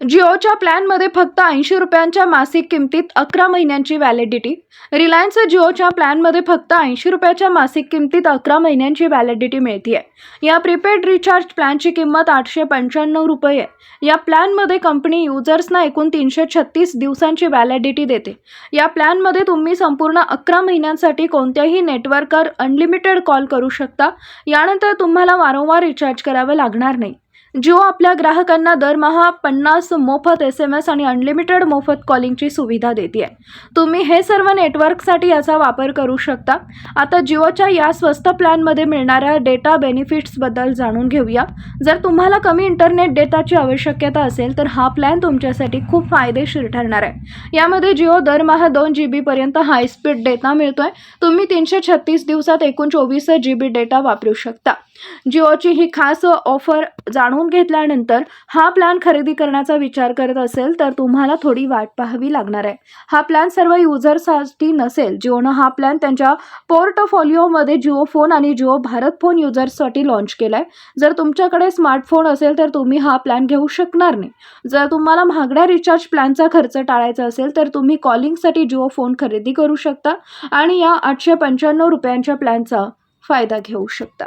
जिओच्या प्लॅनमध्ये फक्त ऐंशी रुपयांच्या मासिक किमतीत अकरा महिन्यांची व्हॅलिडिटी. रिलायन्स जिओच्या प्लॅनमध्ये फक्त ऐंशी रुपयाच्या मासिक किमतीत अकरा महिन्यांची व्हॅलिडिटी मिळते या प्रीपेड रिचार्ज प्लॅनची किंमत आठशे पंच्याण्णव रुपये आहे. या प्लॅनमध्ये कंपनी युजर्सना एकूण तीनशे छत्तीस दिवसांची व्हॅलिडिटी देते. या प्लॅनमध्ये तुम्ही संपूर्ण अकरा महिन्यांसाठी कोणत्याही नेटवर्कवर अनलिमिटेड कॉल करू शकता. यानंतर तुम्हाला वारंवार रिचार्ज करावं लागणार नाही. जिओ आपल्या ग्राहकांना दरमहा पन्नास मोफत एस एम एस आणि अनलिमिटेड मोफत कॉलिंगची सुविधा देते आहे तुम्ही हे सर्व नेटवर्कसाठी याचा वापर करू शकता. आता जिओच्या या स्वस्त प्लॅनमध्ये मिळणाऱ्या डेटा बेनिफिट्सबद्दल जाणून घेऊया. जर तुम्हाला कमी इंटरनेट डेटाची आवश्यकता असेल तर हा प्लॅन तुमच्यासाठी खूप फायदेशीर ठरणार आहे. यामध्ये जिओ दरमहा दोन जी बीपर्यंत हायस्पीड डेटा मिळतोय. तुम्ही तीनशे छत्तीस दिवसात एकूण चोवीस जी बी डेटा वापरू शकता. जिओची ही खास ऑफर जाणून घेतल्यानंतर हा प्लॅन खरेदी करण्याचा विचार करत असेल तर तुम्हाला थोडी वाट पाहावी लागणार आहे. हा प्लॅन सर्व युजर्ससाठी नसेल. जिओनं हा प्लॅन त्यांच्या पोर्टफोलिओमध्ये जिओ फोन आणि जिओ भारत फोन युजर्ससाठी लॉन्च केला आहे जर तुमच्याकडे स्मार्टफोन असेल तर तुम्ही हा प्लॅन घेऊ शकणार नाही. जर तुम्हाला महागड्या रिचार्ज प्लॅनचा खर्च टाळायचा असेल तर तुम्ही कॉलिंगसाठी जिओ फोन खरेदी करू शकता आणि या आठशे पंच्याण्णव रुपयांच्या प्लॅनचा फायदा घेऊ शकता.